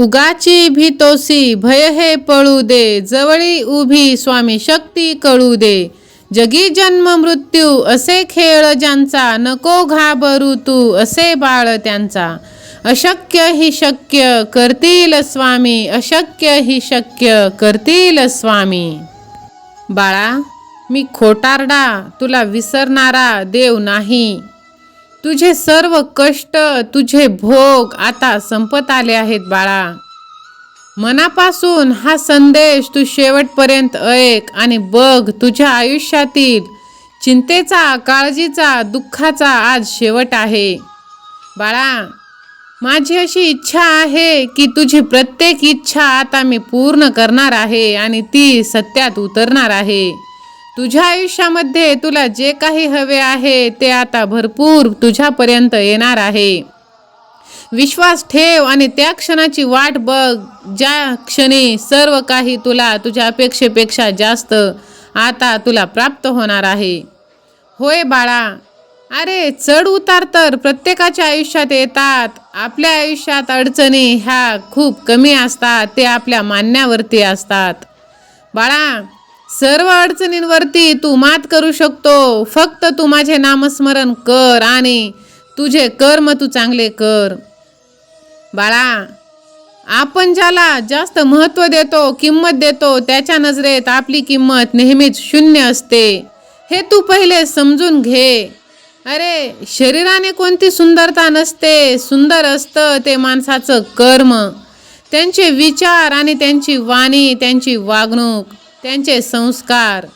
उगाची भीतोसी भय हे पळू दे जवळी उभी स्वामी शक्ती कळू दे. जगी जन्म मृत्यू असे खेळ ज्यांचा नको घाबरू तू असे बाळ त्यांचा. अशक्य ही शक्य करतील स्वामी अशक्य ही शक्य करतील स्वामी. बाळा मी खोटारडा तुला विसरणारा देव नाही. तुझे सर्व कष्ट तुझे भोग आता संपत आले आहेत बाळा. मनापासून हा संदेश तू शेवटपर्यंत ऐक आणि बघ तुझ्या आयुष्यातील चिंतेचा काळजीचा दुःखाचा आज शेवट आहे. बाळा माझी अशी इच्छा आहे की तुझी प्रत्येक इच्छा आता मी पूर्ण करणार आहे आणि ती सत्यात उतरणार आहे. तुझ्या आयुष्यामध्ये तुला जे काही हवे आहे ते आता भरपूर तुझ्यापर्यंत येणार आहे. विश्वास ठेव आणि त्या क्षणाची वाट बघ ज्या क्षणी सर्व काही तुला तुझ्या अपेक्षेपेक्षा जास्त आता तुला प्राप्त होणार आहे. होय बाळा. अरे चढ उतार तर प्रत्येकाच्या आयुष्यात येतात. आपल्या आयुष्यात अडचणी ह्या खूप कमी असतात ते आपल्या मान्यावरती असतात. बाळा सर्व अडचणींवरती तू मात करू शकतो. फक्त तू माझे नामस्मरण कर आणि तुझे कर्म तू चांगले कर. बाळा आपण ज्याला जास्त महत्त्व देतो किंमत देतो त्याच्या नजरेत आपली किंमत नेहमीच शून्य असते. हे तू पहिले समजून घे. अरे शरीराने कोणती सुंदरता नसते सुंदर असतं ते माणसाचं कर्म. त्यांचे विचार आणि त्यांची वाणी त्यांची वागणूक. त्यांचे संस्कार.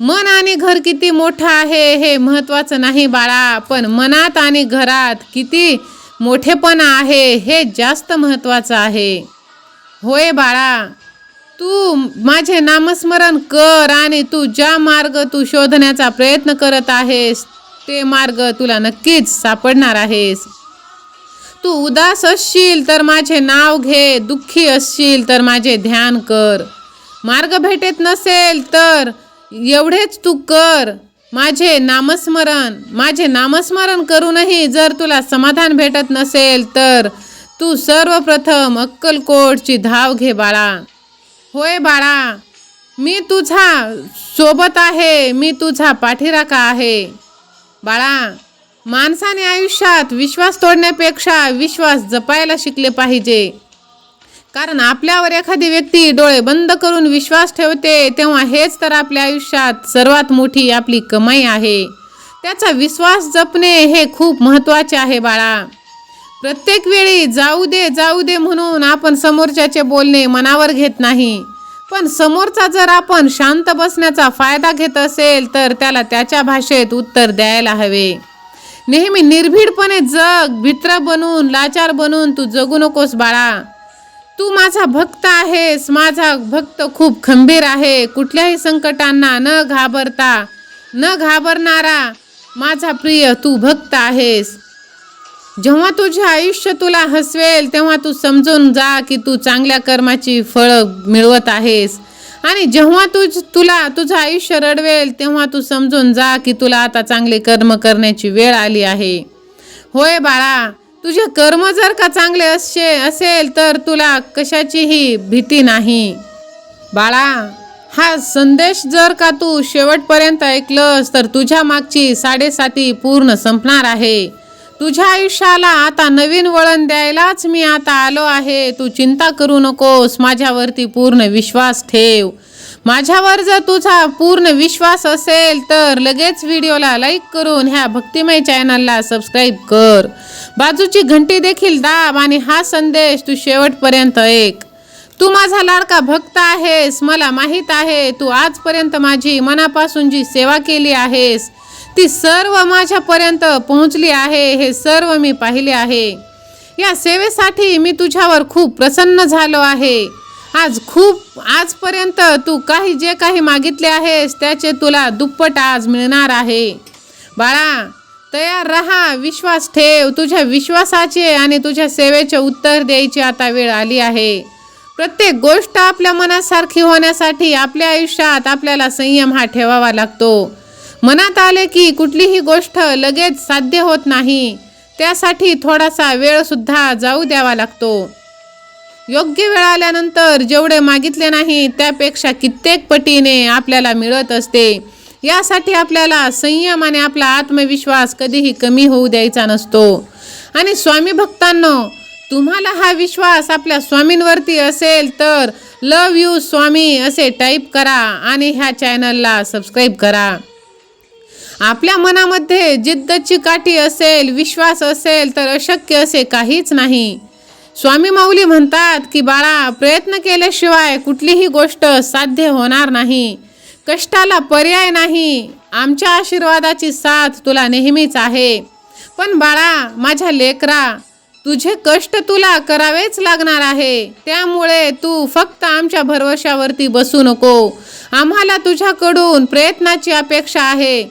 मन आणि घर किती मोठं आहे हे महत्त्वाचं नाही बाळा पण मनात आणि घरात किती मोठेपणा आहे हे जास्त महत्त्वाचं आहे. होय बाळा तू माझे नामस्मरण कर आणि तू ज्या मार्ग तू शोधण्याचा प्रयत्न करत आहेस ते मार्ग तुला नक्कीच सापडणार आहेस. तू उदास असशील तर माझे नाव घे दुःखी असशील तर माझे ध्यान कर. मार्ग भेटत नसेल तर एवढेच तू कर. माझे नामस्मरण माझे नामस्मरण करूनही जर तुला समाधान भेटत नसेल तर तू सर्वप्रथम अक्कलकोटची धाव घे बाळा. होय बाळा मी तुझा सोबत आहे मी तुझा पाठीराखा आहे. बाळा माणसाने आयुष्यात विश्वास तोडण्यापेक्षा विश्वास जपायला शिकले पाहिजे. कारण आपल्यावर एखादी व्यक्ती डोळे बंद करून विश्वास ठेवते तेव्हा हेच तर आपल्या आयुष्यात सर्वात मोठी आपली कमाई आहे. त्याचा विश्वास जपणे हे खूप महत्त्वाचे आहे बाळा. प्रत्येक वेळी जाऊ दे जाऊ दे म्हणून आपण समोरच्याचे बोलणे मनावर घेत नाही. पण समोरचा जर आपण शांत बसण्याचा फायदा घेत असेल तर त्याला त्याच्या भाषेत उत्तर द्यायला हवे. नेहमी निर्भीडपणे जग भित्र बनून लाचार बनून तू जगू नकोस बाळा. तू माझा भक्त आहेस. माझा भक्त खूप खंबीर आहे. कुठल्याही संकटांना न घाबरता न घाबरणारा माझा प्रिय तू भक्त आहेस. जेव्हा तुझे आयुष्य तुला हसवेल तेव्हा तू समजून जा की तू चांगल्या कर्माची फळं मिळवत आहेस. आणि जेव्हा तुझ तुला तुझं आयुष्य रडवेल तेव्हा तू समजून जा की तुला आता चांगले कर्म करण्याची वेळ आली आहे. होय बाळा तुझे कर्म जर का चांगले असे असेल तर तुला कशाचीही भीती नाही. बाळा हा संदेश जर का तू शेवटपर्यंत ऐकलंस तर तुझ्या मागची साडेसाती पूर्ण संपणार आहे. तुझ्या आयुष्याला आता नवीन वळण द्यायलाच मी आता आलो आहे. तू चिंता करू नकोस. माझ्यावरती पूर्ण विश्वास ठेव. माझ्यावर जर तुझा पूर्ण विश्वास असेल तर लगेच व्हिडिओला लाईक करून ह्या भक्तिमय चॅनलला सबस्क्राईब कर. बाजूची घंटी देखील दाब आणि हा संदेश तू शेवटपर्यंत ऐक. तू माझा लाडका भक्त आहेस मला माहीत आहे तू आजपर्यंत माझी मनापासून जी सेवा केली आहेस ती सर्व माझ्यापर्यंत पोहोचली आहे हे सर्व मी पाहिले आहे. या सेवेसाठी मी तुझ्यावर खूप प्रसन्न झालो आहे. आज खूप आजपर्यंत तू काही जे काही मागितले आहेस त्याचे तुला दुप्पट आज मिळणार आहे. बाळा तयार राहा विश्वास ठेव. तुझ्या विश्वासाचे आणि तुझ्या सेवेचे उत्तर द्यायची आता वेळ आली आहे. प्रत्येक गोष्ट आपल्या मनासारखी होण्यासाठी आपल्या आयुष्यात आपल्याला संयम हा ठेवावा लागतो. मनात आले की कुठलीही गोष्ट लगेच साध्य होत नाही. त्यासाठी थोडासा वेळसुद्धा जाऊ द्यावा लागतो. योग्य वेळ आल्यानंतर जेवढे मागितले नाही त्यापेक्षा कित्येक पटीने आपल्याला मिळत असते. यासाठी आपल्याला संयम आणि आपला आत्मविश्वास कधीही कमी होऊ द्यायचा नसतो. आणि स्वामी भक्तांनो तुम्हाला हा विश्वास आपल्या स्वामींवरती असेल तर लव यू स्वामी असे टाईप करा आणि ह्या चॅनलला सबस्क्राईब करा. आपल्या मनामध्ये जिद्दची काठी असेल विश्वास असेल तर अशक्य असे काहीच नाही. स्वामी माऊली म्हणतात की बाळा प्रयत्न केल्याशिवाय कुठलीही गोष्ट साध्य होणार नाही. कष्टाला पर्याय नाही. आमच्या आशीर्वादाची साथ तुला नेहमीच आहे. पण बाळा माझ्या लेकरा तुझे कष्ट तुला करावेच लागणार आहे. त्यामुळे तू फक्त आमच्या भरवशावरती बसू नको. आम्हाला तुझ्याकडून प्रयत्नाची अपेक्षा आहे.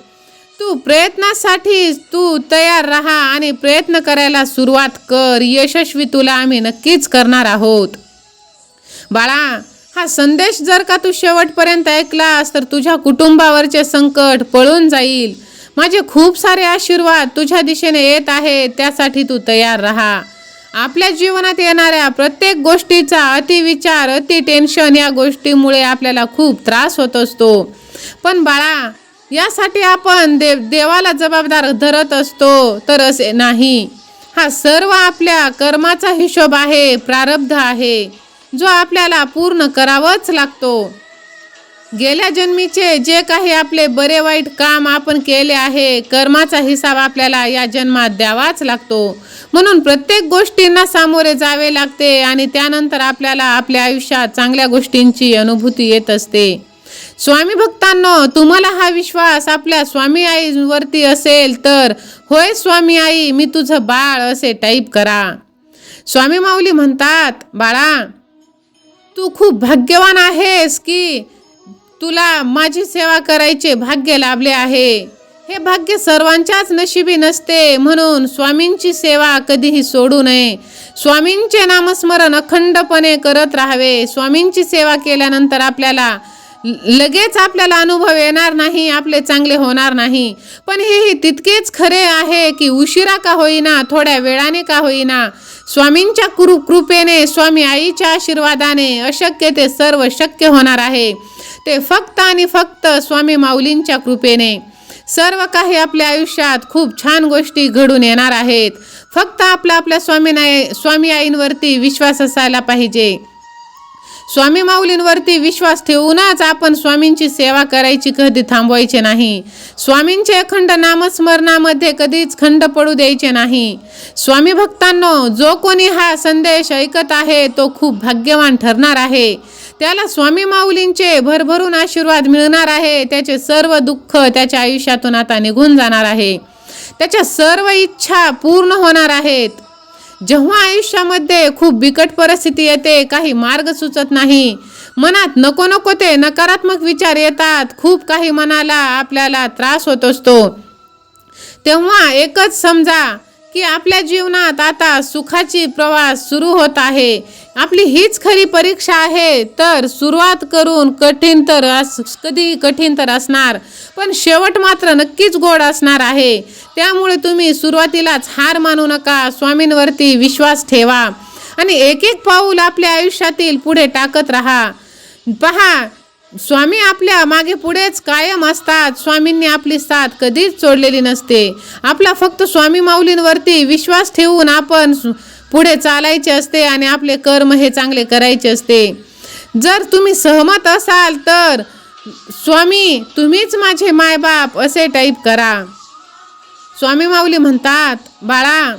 तू प्रयत्नासाठी तू तयार राहा आणि प्रयत्न करायला सुरुवात कर. यशस्वी तुला आम्ही नक्कीच करणार आहोत. बाळा हा संदेश जर का तू शेवटपर्यंत ऐकलास तर तुझ्या कुटुंबावरचे संकट पळून जाईल. माझे खूप सारे आशीर्वाद तुझ्या दिशेने येत आहेत त्यासाठी तू तयार राहा. आपल्या जीवनात येणाऱ्या प्रत्येक गोष्टीचा अतिविचार अति टेन्शन या गोष्टीमुळे आपल्याला खूप त्रास होत असतो. पण बाळा यासाठी आपण देव देवाला जबाबदार धरत असतो तर असे नाही. हा सर्व आपल्या कर्माचा हिशोब आहे प्रारब्ध आहे जो आपल्याला पूर्ण करावाच लागतो. गेल्या जन्मीचे जे काही आपले बरे वाईट काम आपण केले आहे कर्माचा हिसाब आपल्याला या जन्मात द्यावाच लागतो. म्हणून प्रत्येक गोष्टींना सामोरे जावे लागते आणि त्यानंतर आपल्याला आपल्या आयुष्यात चांगल्या गोष्टींची अनुभूती येत असते. स्वामी भक्तांनो तुम्हाला हा विश्वास आपल्या स्वामी आईवरती असेल तर होय स्वामी आई मी तुझं बाळ असे टाईप करा. स्वामी माऊली म्हणतात बाळा तू खूप भाग्यवान आहेस की तुला माझी सेवा करायचे भाग्य लाभले आहे. हे भाग्य सर्वांच्याच नशिबी नसते म्हणून स्वामींची सेवा कधीही सोडू नये. स्वामींचे नामस्मरण अखंडपणे करत राहावे. स्वामींची सेवा केल्यानंतर आपल्याला लगेच आपल्याला अनुभव येणार नाही आपले चांगले होणार नाही. पण हेही तितकेच खरे आहे की उशिरा का होईना थोड्या वेळाने का होईना स्वामींच्या कृ कृपेने स्वामी आईच्या आशीर्वादाने अशक्य ते सर्व शक्य होणार आहे. ते फक्त आणि फक्त स्वामी माऊलींच्या कृपेने. सर्व काही आपल्या आयुष्यात खूप छान गोष्टी घडून येणार आहेत. फक्त आपला आपल्या स्वामीना स्वामी आईंवरती विश्वास असायला पाहिजे. स्वामी माऊलींवरती विश्वास ठेवूनच आपण स्वामींची सेवा करायची कधी थांबवायचे नाही. स्वामींचे अखंड नामस्मरणामध्ये कधीच खंड पडू द्यायचे नाही. स्वामी भक्तांनो जो कोणी हा संदेश ऐकत आहे तो खूप भाग्यवान ठरणार आहे. त्याला स्वामी माऊलींचे भरभरून आशीर्वाद मिळणार आहे. त्याचे सर्व दुःख त्याच्या आयुष्यातून आता निघून जाणार आहे. त्याच्या सर्व इच्छा पूर्ण होणार आहेत. जेव्हा आयुष्यामध्ये खूप बिकट परिस्थिती येते काही मार्ग सुचत नाही. मनात नको नको ते नकारात्मक विचार येतात. खूप काही मनाला आपल्याला त्रास होत असतो. तेव्हा एकच समजा की आपल्या जीवनात आता सुखाची प्रवास सुरू होत आहे. आपली हीच खरी परीक्षा आहे. तर सुरुवात करून कठीण तर अस कधी कठीण तर असणार. पण शेवट मात्र नक्कीच गोड असणार आहे. त्यामुळे तुम्ही सुरुवातीलाच हार मानू नका. स्वामींवरती विश्वास ठेवा. आणि एक एक पाऊल आपल्या आयुष्यातील पुढे टाकत राहा. पहा स्वामी आपल्या मागे पुढेच कायम असतात. स्वामींनी आपली साथ कधीच सोडलेली नसते. आपला फक्त स्वामी माऊलींवरती विश्वास ठेवून आपण पुढे चालायचे असते आणि आपले कर्म हे चांगले करायचे असते. जर तुम्ही सहमत असाल तर स्वामी तुम्हीच माझे मायबाप असे टाईप करा. स्वामी माऊली म्हणतात बाळा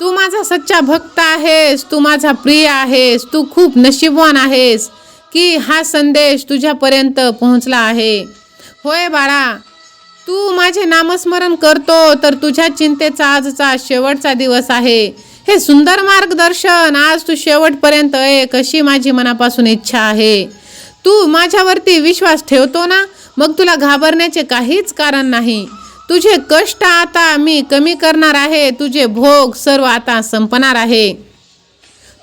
तू माझा सच्चा भक्त आहेस तू माझा प्रिय आहेस तू खूप नशीबवान आहेस. की हा संदेश तुझ्यापर्यंत पोहोचला आहे. होय बाळा तू माझे नामस्मरण करतो तर तुझ्या चिंतेचा आजचा शेवटचा दिवस आहे. हे सुंदर मार्गदर्शन आज तू शेवटपर्यंत ऐक अशी माझी मनापासून इच्छा आहे. तू माझ्यावरती विश्वास ठेवतो ना मग तुला घाबरण्याचे काहीच कारण नाही. तुझे कष्ट आता मी कमी करणार आहे तुझे भोग सर्व आता संपणार आहे.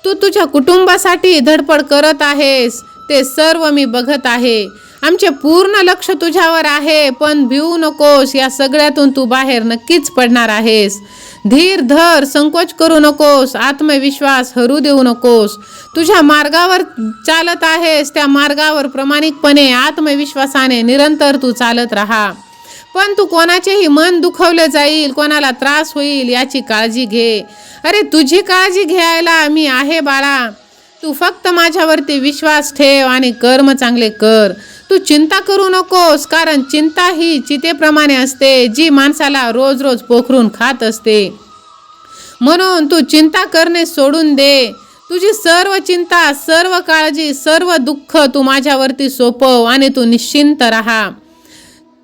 तू तुझ्या कुटुंबासाठी धडपड करत आहेस ते सर्व मी बघत आहे. आमचे पूर्ण लक्ष तुझ्यावर आहे पण भिवू नकोस या सगळ्यातून तू बाहेर नक्कीच पडणार आहेस. धीर धर संकोच करू नकोस आत्मविश्वास हरू देऊ नकोस. तुझ्या मार्गावर चालत आहेस त्या मार्गावर प्रामाणिकपणे आत्मविश्वासाने निरंतर तू चालत राहा. पण तू कोणाचेही मन दुखवले जाईल कोणाला त्रास होईल याची काळजी घे. अरे तुझी काळजी घ्यायला मी आहे बाळा. तू फक्त माझ्यावरती विश्वास ठेव आणि कर्म चांगले कर. तू चिंता करू नकोस कारण चिंता ही चितेप्रमाणे असते जी माणसाला रोज रोज पोखरून खात असते. म्हणून तू चिंता करणे सोडून दे. तुझी सर्व चिंता सर्व काळजी सर्व दुःख तू माझ्यावरती सोपव आणि तू निश्चिंत राहा.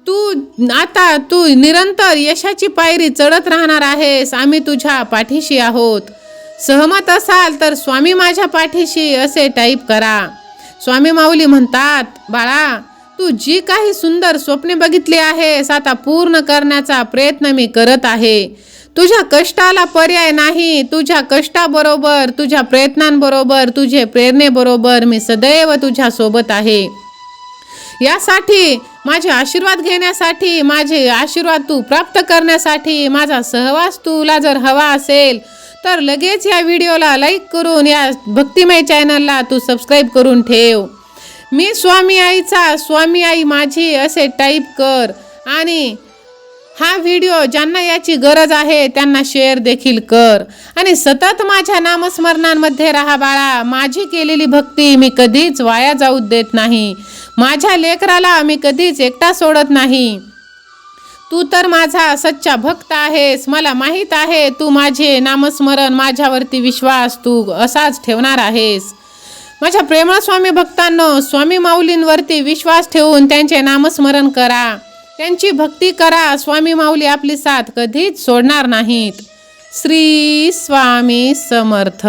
तू आता तू निरंतर यशाची पायरी चढत राहणार आहेस. आम्ही तुझ्या पाठीशी आहोत. सहमत असाल तर स्वामी माझ्या पाठीशी असे टाईप करा. स्वामी माऊली म्हणतात बाळा तू जी काही सुंदर स्वप्ने बघितली आहेस आता पूर्ण करण्याचा प्रयत्न मी करत आहे. तुझ्या कष्टाला पर्याय नाही तुझ्या कष्टाबरोबर तुझ्या प्रयत्नांबरोबर तुझे प्रेरणेबरोबर मी सदैव तुझ्या सोबत आहे. यासाठी माझे आशीर्वाद घेण्यासाठी माझे आशीर्वाद तू प्राप्त करण्यासाठी माझा सहवास तुला जर हवा असेल तर लगेच या व्हिडिओला लाईक करून या भक्तिमय चॅनलला तू सबस्क्राईब करून ठेव. मी स्वामी आईचा स्वामी आई माझी असे टाईप कर. आणि हा व्हिडिओ ज्यांना याची गरज आहे त्यांना शेअर देखील कर. आणि सतत माझ्या नामस्मरणांमध्ये राहा बाळा. माझी केलेली भक्ती मी कधीच वाया जाऊ देत नाही. माझ्या लेकराला मी कधीच एकटा सोडत नाही. तू तर माझा सच्चा भक्त आहेस. मला माहीत आहे तू माझे नामस्मरण माझ्यावरती विश्वास तू असाच ठेवणार आहेस. माझ्या प्रेमळ स्वामी भक्तांनो स्वामी माऊलींवरती विश्वास ठेवून त्यांचे नामस्मरण करा. त्यांची भक्ती करा. स्वामी माऊली आपली साथ कधीच सोडणार नाहीत. श्री स्वामी समर्थ.